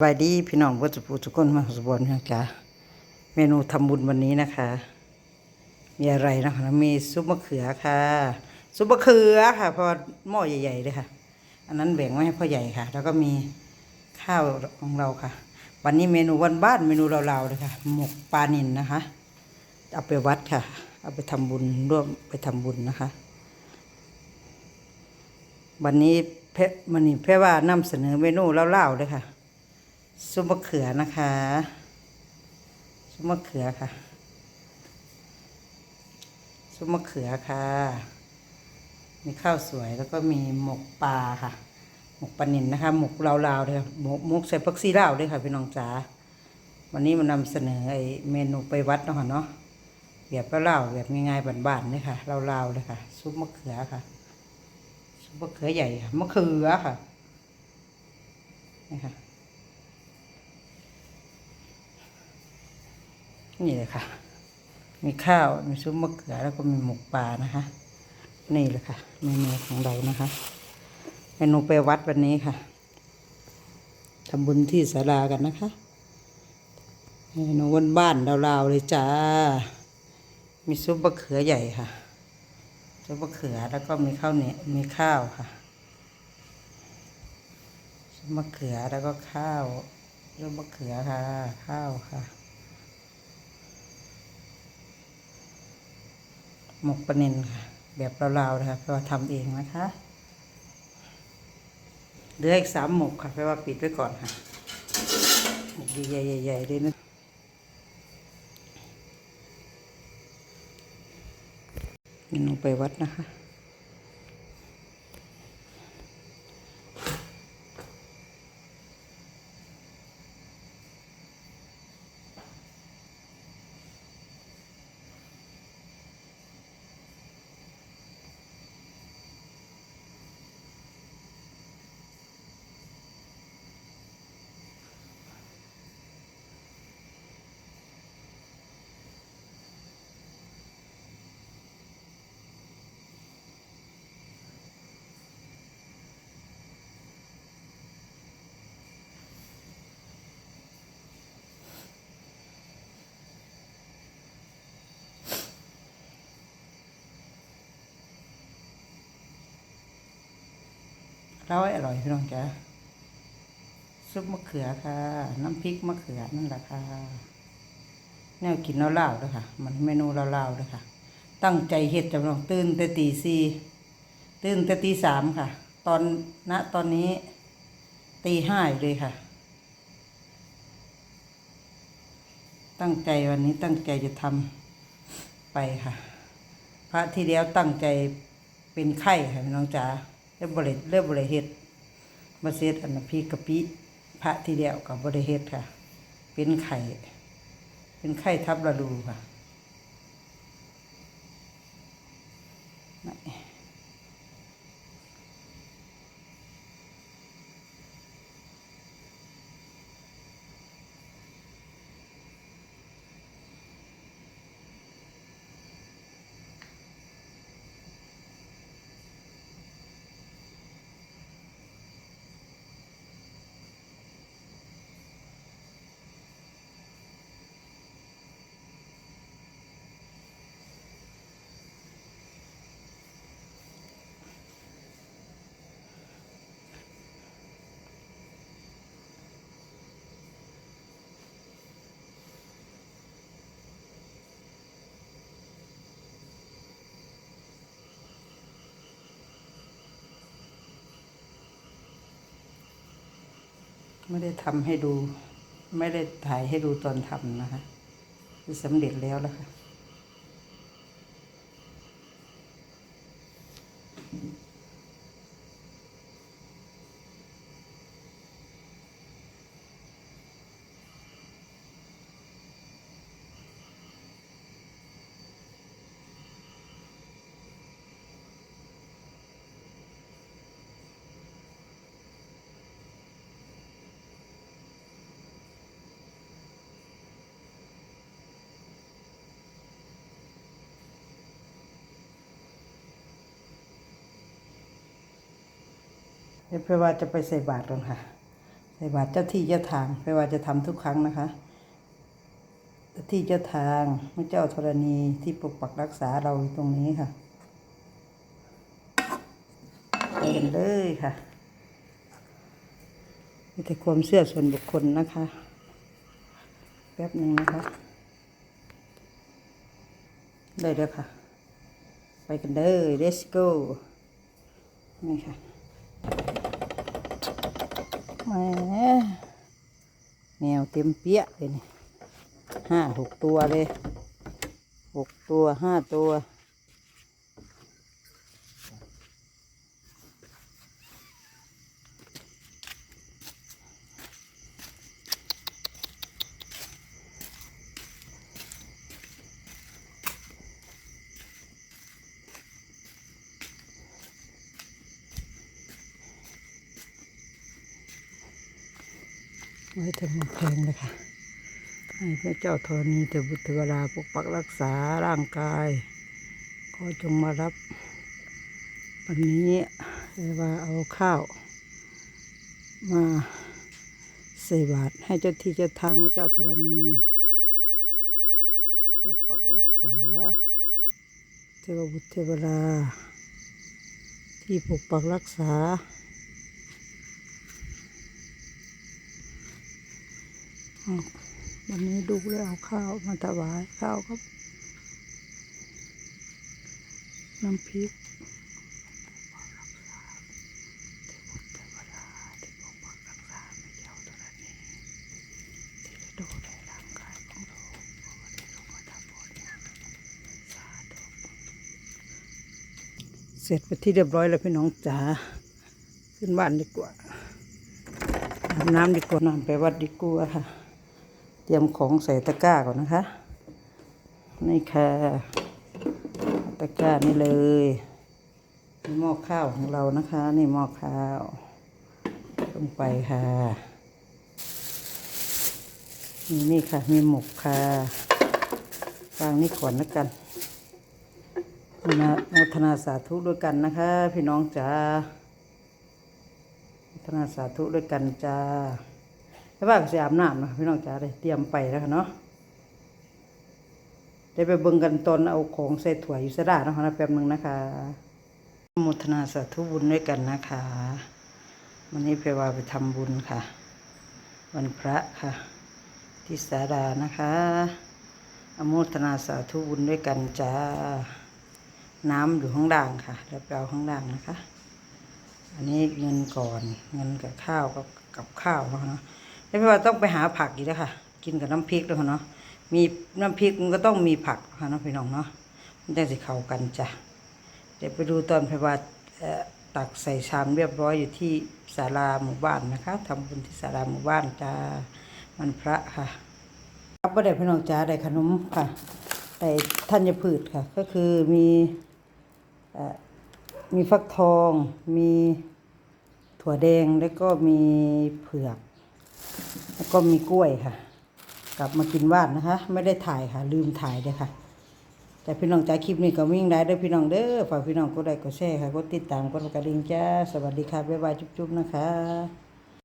สบายดีพี่น้องวัดสุภูทุกคนมาสบอนนะจ๊ะเมนูทำบุญวันนี้นะคะ มีอะไรนะคะมีซุปมะเขือค่ะ ซุปมะเขือค่ะพอหม้อใหญ่ๆเลยค่ะ อันนั้นแบ่งไว้ให้พ่อใหญ่ค่ะ แล้วก็มีข้าวของเราค่ะ วันนี้เมนูวันบ้านเมนูเราๆเลยค่ะ หมกปลานินนะคะ เอาไปวัดค่ะ เอาไปทำบุญร่วมไปทำบุญนะคะ วันนี้เพมันนี่เพชรว่านำเสนอเมนูเล่าๆเลยค่ะ ซุปมะเขือนะคะ ซุปมะเขือค่ะ ซุปมะเขือค่ะ มีข้าวสวยแล้วก็มีหมกปลาค่ะ หมกปลาเนินนะคะ หมกลาวๆเลยค่ะหมกหมกใส่พักซีลาวด้วยค่ะพี่น้องจ๋า วันนี้มานำเสนอไอ้เมนูไปวัดเนาะค่ะเนาะ แบบเล่าๆแบบง่ายๆบ้านๆเลยค่ะลาวๆเลยค่ะ ซุปมะเขือค่ะ ซุปมะเขือใหญ่ค่ะ มะเขือค่ะ นี่ค่ะ นี่เลยค่ะ มีข้าว มีซุปมะเขือแล้วก็มีหมกปลานะคะ นี่เลยค่ะเมนูของเรานะคะเมนูไปวัดวันนี้ค่ะทำบุญที่ศาลากันนะคะเมนูวันบ้านๆเราๆเลยจ้า มีซุปมะเขือใหญ่ค่ะ ซุปมะเขือแล้วก็มีข้าวเหนียวมีข้าวค่ะ ซุปมะเขือแล้วก็ข้าวซุปมะเขือค่ะ ข้าวค่ะ หมกปลาเนินค่ะ แบบเราๆนะคะเพราะว่าทำเองนะคะเหลืออีกสามหมกค่ะเพราะว่าปิดไว้ก่อนค่ะหมกใหญ่ๆๆเลยนะเมนูไปวัดนะคะ ร่อยอร่อยพี่น้องจ้าซุปมะเขือค่ะ น้ำพริกมะเขือนั่นแหละค่ะแนวกินเล่าวๆด้วยค่ะ มันเมนูเล่าวๆด้วยค่ะ ตั้งใจเฮ็ดจำลองตื่นแต่ตีสี่ตื่นแต่ตีสามค่ะ ตอนณตอนนี้ตีห้า่เลยค่ะ ตั้งใจวันนี้ตั้งใจจะทำไปค่ะ พระที่แล้วตั้งใจเป็นไข้ค่ะพี่น้องจ๋า เรียบบริเรียบบริเฮ็ดมาเซตอันนพีกะปิพระทีเดียวกับบริเฮ็ดค่ะ เป็นไข่ เป็นไข่ทับระดูค่ะ ไม่ได้ทำให้ดู ไม่ได้ถ่ายให้ดูตอนทำนะคะสำเร็จแล้วแล้วค่ะ เพื่อว่าจะไปใส่บาตรกันค่ะ ใส่บาตรเจ้าที่เจ้าทางไม่ว่าจะทำทุกครั้งนะคะเจ้าที่เจ้าทางพระเจ้าธรณีที่ปกปักรักษาเราตรงนี้ค่ะไปกันเลยค่ะมีแต่ความเชื่อส่วนบุคคลนะคะ แป๊บหนึ่งนะคะ ได้แล้วค่ะ ไปกันเลย let's go นี่ค่ะ แหมแมวเต็มเปี้ยเลยนี่ห้าหกตัวเลยหกตัวห้าตัว ไว้ถึงแพงเลยค่ะ ให้พระเจ้าธรณีเทบุตรวดาปกปักรักษาร่างกายก็จงมารับ วันนี้เรียกว่าเอาข้าว มาใส่บาตรให้เจ้าที่เจ้าทางพระเจ้าธรณีปกปักรักษา เทวบุตรเทวดาที่ปกปักรักษา อ้า วันนี้ดูแล้วเอาข้าวมาถวายข้าวครับน้ำพริกเสร็จไปที่เรียบร้อยแล้วพี่น้องจ๋าขึ้นบ้านดีกว่าอาบน้ำดีกว่าน้ำไปวัดดีกว่าค่ะ เตรียมของใส่ตะกร้าก่อนนะคะ นี่ค่ะตะกร้านี่เลยนี่หม้อข้าวของเรานะคะ นี่หม้อข้าวลงไปค่ะนี่นี่ค่ะ มีหมกค่ะวางนี่ก่อนแล้วกันนะโมทนาสาธุด้วยกันนะคะ พี่น้องจ๋าโมทนาสาธุด้วยกันจ้า แล้วว่าก็สิอาบน้ำนะพี่น้องจ๋าได้เตรียมไปแล้วค่ะเนาะได้ไปเบิ่งกันตอนเอาของใส่ถั่วอยู่สระดาเนาะนะแป๊บหนึงนะคะอนุโมทนาสาธุบุญด้วยกันนะคะวันนี้ไปว่าไปทำบุญค่ะ วันพระค่ะ ที่สารานะคะอนุโมทนาสาธุบุญด้วยกันจ้าน้ำอยู่ข้างล่างค่ะแล้วไปเอาข้างล่างนะคะ อันนี้เงินก่อนเงินกับข้าวกับกับข้าวเนาะเนาะ แล้วพี่ว่าต้องไปหาผักอีกแล้วค่ะ กินกับน้ำพริกด้วยเนาะมีน้ำพริกมันก็ต้องมีผักค่ะเนาะพี่น้องเนาะมันจะสิเข้ากันจ้ะเดี๋ยวไปดูตอนพี่ว่าตักใส่ชามเรียบร้อยอยู่ที่ศาลาหมู่บ้านนะคะทำบุญที่ศาลาหมู่บ้านจ้ามันพระค่ะครับประเดี๋ยวพี่น้องจ้าได้ขนมค่ะได้ธัญพืชค่ะ ก็คือมีมีฟักทอง มีถั่วแดงแล้วก็มีเผือก แล้วก็มีกล้วยค่ะ กลับมากินว่านนะคะ ไม่ได้ถ่ายค่ะ ลืมถ่ายเลยค่ะแต่พี่น้องจ้าคลิปนี้ก็วิ่งได้เด้อพี่น้องเด้อฝากพี่น้องกดไลค์กดแชร์ค่ะกดติดตามกดกระดิ่งจ้าสวัสดีค่ะบ๊ายบายจุ๊บๆนะคะ